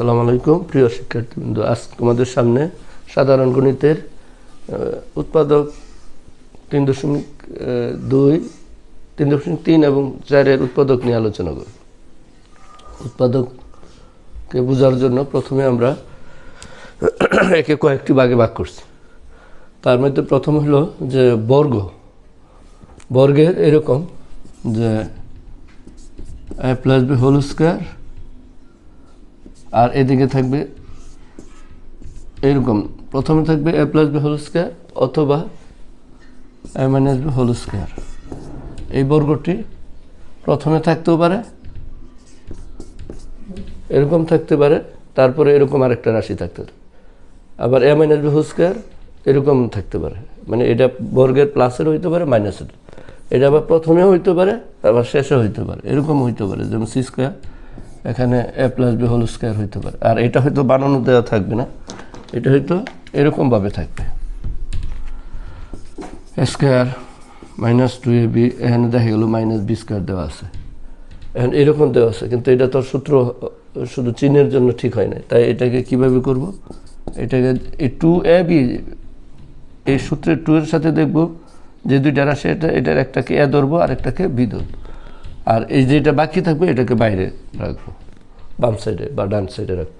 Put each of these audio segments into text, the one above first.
আসসালামু আলাইকুম, প্রিয় শিক্ষার্থীবৃন্দ। আজ তোমাদের সামনে সাধারণ গণিতের উৎপাদক তিন দশমিক দুই, তিন দশমিক তিন এবং চারের উৎপাদক নিয়ে আলোচনা করব। উৎপাদককে বোঝার জন্য প্রথমে আমরা একে কয়েকটি ভাগে ভাগ করছি। তার মধ্যে প্রথম হলো যে বর্গ। বর্গের এরকম যে A plus B whole square আর এদিকে থাকবে এরকম। প্রথমে থাকবে A plus B whole square অথবা A minus B whole square এই বর্গটি প্রথমে থাকতেও পারে, এরকম থাকতে পারে, তারপরে এরকম আরেকটা রাশি থাকতে পারে। আবার A minus B whole square এরকম থাকতে পারে। মানে এটা বর্গের প্লাসের হইতে পারে মাইনাসের এটা আবার প্রথমে হইতে পারে, আবার শেষে হইতে পারে। এরকম হইতে পারে, যেমন সি স্কোয়ার এখানে A plus B whole square হইতে পারে। আর এটা হয়তো বানানো দেওয়া থাকবে না। এটা হয়তো এরকমভাবে থাকবে। Square minus two A B এখানে দেখা গেল মাইনাস বি স্কোয়ার দেওয়া আছে। এখন এরকম দেওয়া আছে, কিন্তু এটা তো সূত্র, শুধু চিনের জন্য ঠিক হয় না তাই এটাকে কীভাবে করব? এটাকে এই টু এ বি এই সূত্রের টু এর সাথে দেখব। যে দুইটা রাশি এটা, এটার একটাকে এ ধরবো আর একটাকে বি ধরবো। আর এই যেটা বাকি থাকবে, এটাকে বাইরে রাখব। বাম সাইডে বা ডান সাইডে রাখব।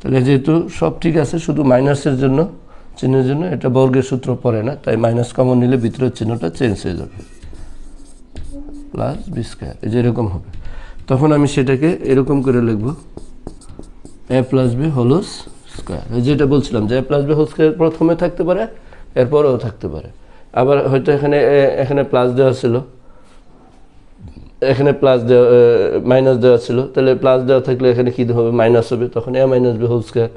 তাহলে যেহেতু সব ঠিক আছে, শুধু মাইনাসের জন্য, চিহ্নের জন্য, এটা বর্গের সূত্র পড়ে না, তাই মাইনাস কমন নিলে ভিতরের চিহ্নটা চেঞ্জ হয়ে যাবে। প্লাস বি স্কোয়ার এই যে এরকম হবে। তখন আমি সেটাকে এরকম করে লিখব A plus B whole's square যেটা বলছিলাম যে A plus B whole square প্রথমে থাকতে পারে, এরপরেও থাকতে পারে। আবার হয়তো এখানে এখানে প্লাস দেওয়া ছিল। এখানে প্লাস দেওয়া মাইনাস দেওয়া ছিল। তাহলে প্লাস দেওয়া থাকলে এখানে কী হবে? মাইনাস হবে। তখন A minus B whole square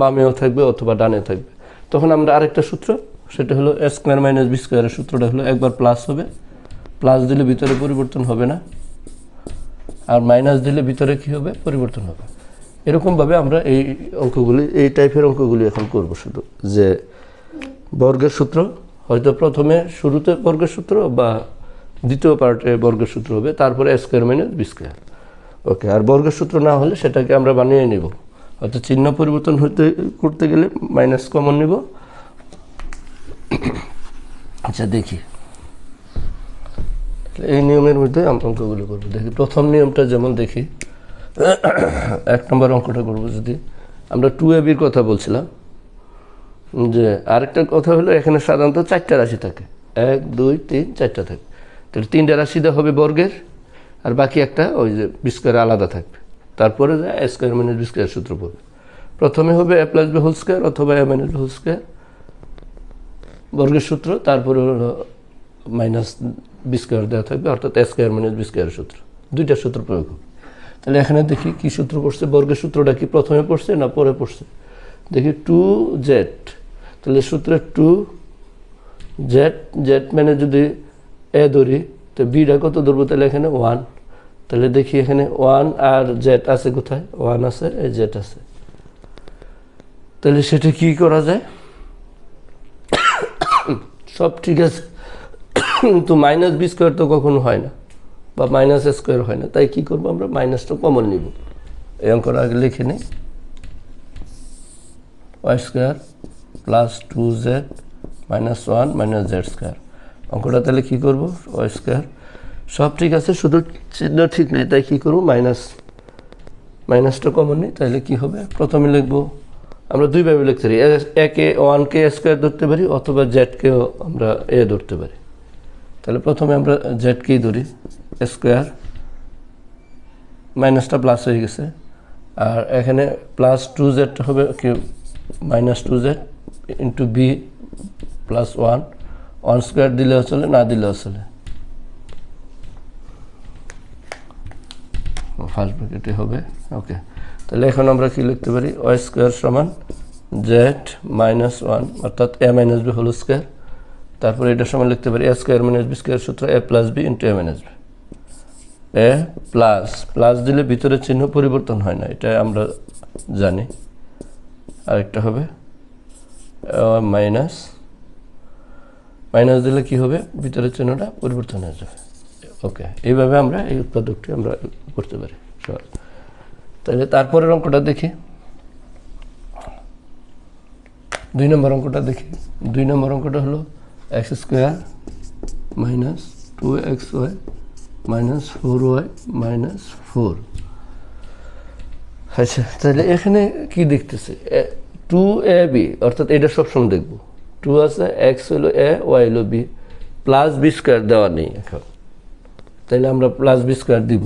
বামেও থাকবে অথবা ডানে থাকবে। তখন আমরা আরেকটা সূত্র, সেটা হলো এ স্কোয়ার মাইনাস বি স্কোয়ারের সূত্রটা হলো একবার প্লাস হবে। প্লাস দিলে ভিতরে পরিবর্তন হবে না। আর মাইনাস দিলে ভিতরে কি হবে? পরিবর্তন হবে। এরকমভাবে আমরা এই অঙ্কগুলি, এই টাইপের অঙ্কগুলি এখন করব শুধু। যে বর্গের সূত্র, হয়তো প্রথমে শুরুতে বর্গের সূত্র বা দ্বিতীয় পার্টে বর্গসূত্র হবে, তারপরে square minus B square okay আর বর্গসূত্র না হলে সেটাকে আমরা বানিয়ে নিব। হয়তো চিহ্ন পরিবর্তন হতে করতে গেলে মাইনাস কমন নিব। আচ্ছা দেখি। এই নিয়মের মধ্যে অঙ্কগুলো করব। দেখি, প্রথম নিয়মটা যেমন দেখি, এক নম্বর অঙ্কটা করব যদি। আমরা টু এ বির কথা বলছিলাম, যে আরেকটা কথা হলো এখানে সাধারণত চারটা রাশি থাকে। এক, দুই, তিন, চারটা থাকে। তাহলে তিনটা রাশি দেওয়া হবে বর্গের, আর বাকি একটা ওই যে বিস্কোয়ার আলাদা থাকবে। তারপরে যায় স্কোয়ার মাইনাস বিস্কোয়ার সূত্র পড়বে। প্রথমে হবে A plus B whole square অথবা A minus B whole square বর্গের সূত্র, তারপরে হলো মাইনাস বি স্কোয়ার দেওয়া থাকবে, অর্থাৎ A square minus B square সূত্র। দুইটা সূত্র প্রয়োগ হবে। তাহলে এখানে দেখি কি সূত্র পড়ছে, বর্গের সূত্রটা কি প্রথমে পড়ছে না পরে পড়ছে? দেখি টু জেড তাহলে সূত্রে টু জেড জেড মানে যদি এ ধরি তো বিটা কত ধরবো তাহলে এখানে? ওয়ান। তাহলে দেখি এখানে ওয়ান আর জেড আছে কোথায়? ওয়ান আছে এ জেড আছে। তাহলে সেটা কি করা যায়? সব ঠিক আছে। কিন্তু মাইনাস বি স্কোয়ার তো কখনো হয় না, বা মাইনাস স্কোয়ার হয় না। তাই কি করব আমরা? মাইনাসটা কমন নিব। এই অঙ্কটা আগে লিখে নিই। Y square plus two Z minus one minus Z square. অঙ্কটা তাহলে কী করব? ওয়াই স্কোয়ার সব ঠিক আছে, শুধু চিহ্ন ঠিক নেই, তাই কী করব? মাইনাস মাইনাসটা কমন নেই, তাহলে কী হবে? প্রথমে লিখব, আমরা দুইভাবে লিখতে পারি, একে ওয়ানকে স্কোয়ার ধরতে পারি, অথবা জেডকেও আমরা এ ধরতে পারি। তাহলে প্রথমে আমরা জেডকেই ধরি? স্কোয়ার মাইনাসটা প্লাস হয়ে গেছে। আর এখানে প্লাস টু জেড হবে কি? Minus two Z into B plus one one square দিলেও চলে না দিলেও চলে ফার্স্ট ব্র্যাকেটে হবে। ওকে তাহলে এখন আমরা কি লিখতে পারি? ওয়াই স্কোয়ার সমান জেড মাইনাস ওয়ান অর্থাৎ A minus B whole square তারপরে এটার সমান লিখতে পারি A square minus B square সূত্র A plus B into A minus B A plus plus দিলে ভিতরে চিহ্ন পরিবর্তন হয় না, এটা আমরা জানি। আরেকটা হবে। মাইনাস মাইনাস দিলে কি হবে? ভিতরের চিহ্নটা পরিবর্তন হয়ে যাবে। ওকে, এইভাবে আমরা এই উৎপাদকটি আমরা করতে পারি তাহলে তারপরের অঙ্কটা দেখি। দুই নম্বর অঙ্কটা দেখি। দুই নম্বর অঙ্কটা হলো X square minus two X Y minus four Y minus four. আচ্ছা তাহলে এখানে কি দেখতেছে? টু এ বি, অর্থাৎ এটা সবসময় দেখব। টু আছে এক্স হলো এ ওয়াই হলো বি প্লাস বি স্কোয়ার দেওয়া নেই এখন। তাহলে আমরা প্লাস বি স্কোয়ার দিব।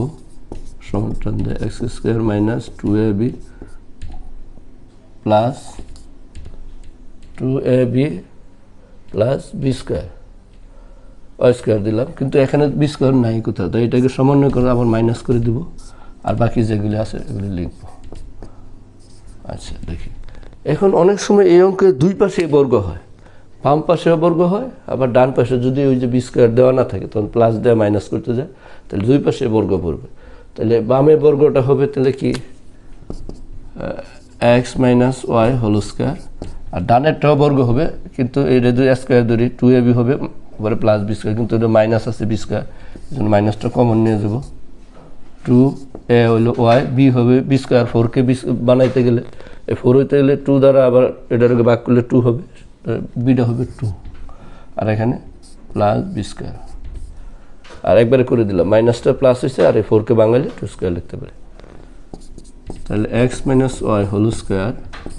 দিয়ে X square minus two A B plus two A B plus B square Y square দিলাম, কিন্তু এখানে বি স্কোয়ার নাই কোথাও। তো এটাকে সমন্বয় করে আবার মাইনাস করে দিব। আর বাকি যেগুলি আছে, এগুলি লিখব। আচ্ছা দেখি। এখন অনেক সময় এই অঙ্কের দুই পাশে বর্গ হয়। বাম পাশেও বর্গ হয়, আবার ডান পাশে যদি ওই যে বি স্কোয়ার দেওয়া না থাকে, তখন প্লাস দেওয়া মাইনাস করতে যায়, তাহলে দুই পাশে বর্গ পড়বে। তাহলে বামে বর্গটা হবে তাহলে কি? X minus Y whole square আর ডানেরটাও বর্গ হবে, কিন্তু এটা যদি স্কোয়ার ধরি টু এ বি হবে পরে প্লাস বি স্কোয়ার কিন্তু এটা মাইনাস আছে বি স্কোয়ার এই জন্য মাইনাসটা কমন নিয়ে যাব। টু এ হইল ওয়াই বি হবে বি স্কোয়ার ফোরকে বি বানাইতে গেলে, এই ফোর হইতে গেলে টু দ্বারা আবার এটাকে বাক করলে টু হবে বিটা হবে টু আর এখানে প্লাস বি স্কোয়ার আর একবারে করে দিলাম। মাইনাসটা প্লাস হয়েছে আর এই ফোরকে বাঙালি টু স্কোয়ার লিখতে পারি। তাহলে X minus Y whole square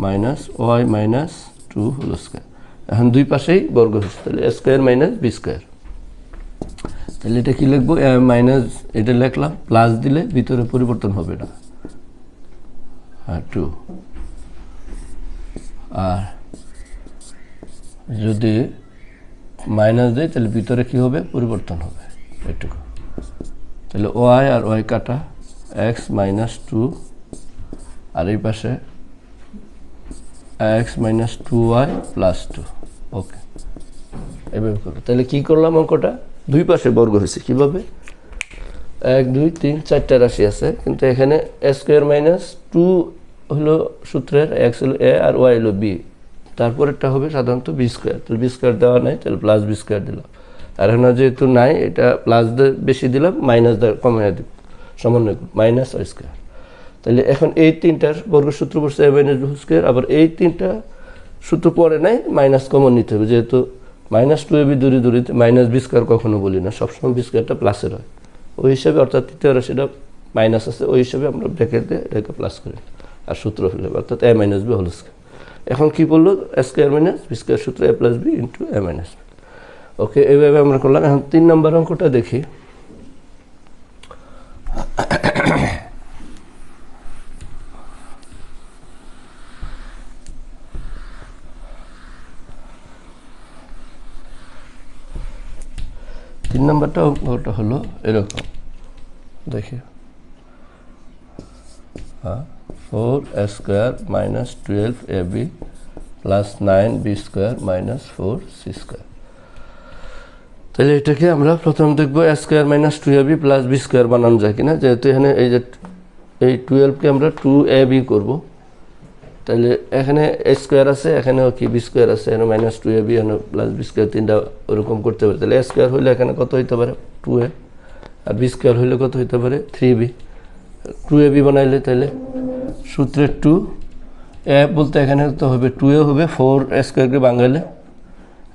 minus Y minus two whole square এখন দুই পাশেই বর্গ হচ্ছে। তাহলে স্কোয়ার মাইনাস বি স্কোয়ার তাহলে এটা কি লিখব? মাইনাস এটা লিখলাম। প্লাস দিলে ভিতরে পরিবর্তন হবে না। হ্যাঁ টু আর যদি মাইনাস দেয়, তাহলে ভিতরে কি হবে? পরিবর্তন হবে। এটুকু। তাহলে ওয়াই আর ওয়াই কাটা এক্স মাইনাস টু আর এই পাশে X minus two Y plus two okay এভাবে করব। তাহলে কী করলাম অঙ্কটা? দুই পাশে বর্গ হয়েছে। কীভাবে? এক, দুই, তিন, চারটা রাশি আছে। কিন্তু এখানে এ স্কোয়ার মাইনাস টু হলো সূত্রের এক্স হলো এ আর ওয়াই হলো বি তারপরেরটা হবে সাধারণত বি স্কোয়ার তাহলে বি স্কোয়ার দেওয়া নাই, তাহলে প্লাস বি স্কোয়ার দিলাম। আর এখন যেহেতু নাই, এটা প্লাস বেশি দিলাম মাইনাস কমিয়ে দিব। সমন্বয় মাইনাস ওয়াই স্কোয়ার তাহলে এখন এই তিনটার বর্গসূত্র বসছে এ মাইনাস বি স্কোয়ার আবার এই তিনটা সূত্র পরে নাই মাইনাস কমন নিতে হবে। যেহেতু মাইনাস টু এবি দূরে দূরিতে মাইনাস বি স্কোয়ার কখনো বলি না। সবসময় বি স্কোয়ারটা প্লাসের হয়। ওই হিসাবে অর্থাৎ তৃতীয় রাশিটা মাইনাস আছে, ওই হিসাবে আমরা ব্র্যাকেট দিয়ে এটাকে প্লাস করি আর সূত্র ফেলে অর্থাৎ A minus B whole square এখন কী বলল? A square minus B square সূত্র A plus B into A minus okay এইভাবে আমরা করলাম। এখন তিন নম্বর অঙ্কটা দেখি। তিন নম্বরটা অঙ্কটা হলো এরকম। দেখি। হ্যাঁ। Four square minus twelve A B plus nine B square minus four C square তাহলে এটাকে আমরা প্রথম দেখব A square minus two A B plus B square বানানো যায় কিনা, যেহেতু এখানে এই যে এই টুয়েলভকে আমরা টু এ বি করব। তাহলে এখানে এ স্কোয়ার আছে, এখানেও কি বি স্কোয়ার আছে এখানে মাইনাস টু এ বি এখানে প্লাস বি স্কোয়ার তিনটা ওরকম করতে পারে তাহলে এ স্কোয়ার হইলে এখানে কত হইতে পারে? টু এ আর বি স্কোয়ার হইলে কত হইতে পারে? Three B two A B বানাইলে তাহলে সূত্রের টু, এ বলতে এখানে তো হবে টু এ হবে ফোর এ স্কোয়ারকে বাঙালি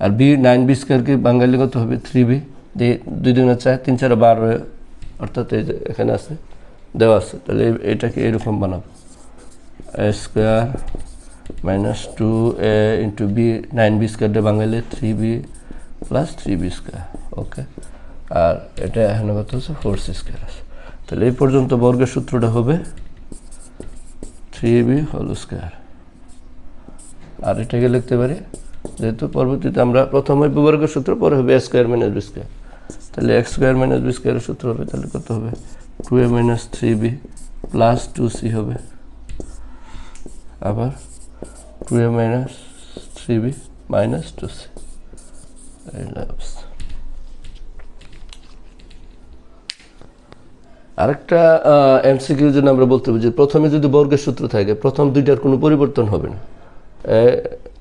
আর বি নাইন বি স্কোয়ারকে বাঙালি কত হবে? থ্রি বি দিয়ে দুই দিন চার, তিন চার বারো অর্থাৎ এই এখানে আছে, দেওয়া আছে। তাহলে এটাকে এরকম বানাবো। A square minus two A into B nine B স্কোয়ারটা বাঙালি three B plus three B square okay আর এটা এখানে কত হচ্ছে ফোর সি স্কোয়ার আছে। তাহলে এই পর্যন্ত বর্গের সূত্রটা হবে থ্রি বি হোল স্কোয়ার আর এটাকে লিখতে পারি, যেহেতু পরবর্তীতে আমরা প্রথম প্রথমে বর্গের সূত্র, পরে হবে A square minus B square তাহলে এক্স স্কোয়ার মাইনাস বি স্কোয়ারের সূত্র হবে, তাহলে কত হবে? Two A minus three B plus two C হবে। আবার two A minus three B minus two C আরেকটা এমসিকিউ জন্য আমরা বলতে পারি যে প্রথমে যদি বর্গের সূত্র থাকে, প্রথম দুইটার কোনো পরিবর্তন হবে না।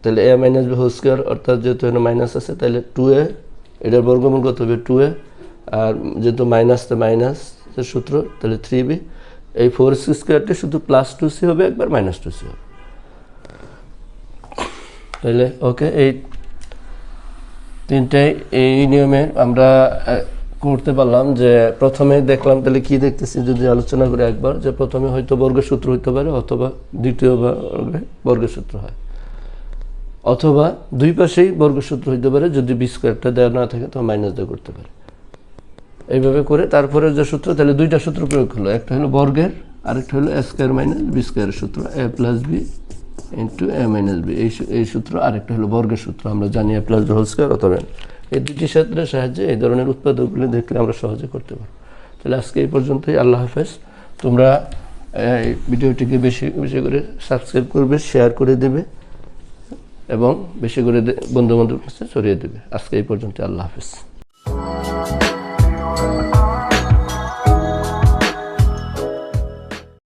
তাহলে A minus B whole square অর্থাৎ যেহেতু এখানে মাইনাস আছে, তাহলে টু এ, এটার বর্গমূল কত হবে? Two A. আর যেহেতু মাইনাস তো মাইনাস সূত্র, তাহলে থ্রি বি এই ফোর এক্স স্কোয়ারটি শুধু প্লাস টু সি হবে, একবার মাইনাস টু সি হবে। তাহলে ওকে এই তিনটাই এই নিয়মে আমরা করতে পারলাম যে প্রথমে দেখলাম তাহলে কি দেখতেছি যদি আলোচনা করে একবার, যে প্রথমে হয়তো বর্গের সূত্র হইতে পারে অথবা দ্বিতীয় বর্গে বর্গের সূত্র হয়। অথবা দুই পাশেই বর্গের সূত্র হইতে পারে, যদি বি স্কোয়ারটা দেওয়া না থাকে তো মাইনাস দিয়ে করতে পারে। এইভাবে করে তারপরে যে সূত্র, তাহলে দুইটা সূত্র প্রয়োগ হলো একটা হলো বর্গের, আরেকটা হলো এ স্কোয়ার মাইনাস বি স্কোয়ারের সূত্র A plus B into A minus B এই সূত্র, আরেকটা হলো বর্গের সূত্র। আমরা জানি এ প্লাস হোল স্কোয়ার অথবা। এই দুটি ক্ষেত্রের সাহায্যে এই ধরনের উৎপাদকগুলি দেখলে আমরা সহজে করতে পারব। তাহলে আজকে এই পর্যন্তই। আল্লাহ হাফেজ। তোমরা এই ভিডিওটিকে বেশি বেশি করে সাবস্ক্রাইব করবে, শেয়ার করে দেবে এবং বেশি করে বন্ধু বান্ধবের কাছে ছড়িয়ে দেবে। আজকে এই পর্যন্ত আল্লাহ হাফেজ।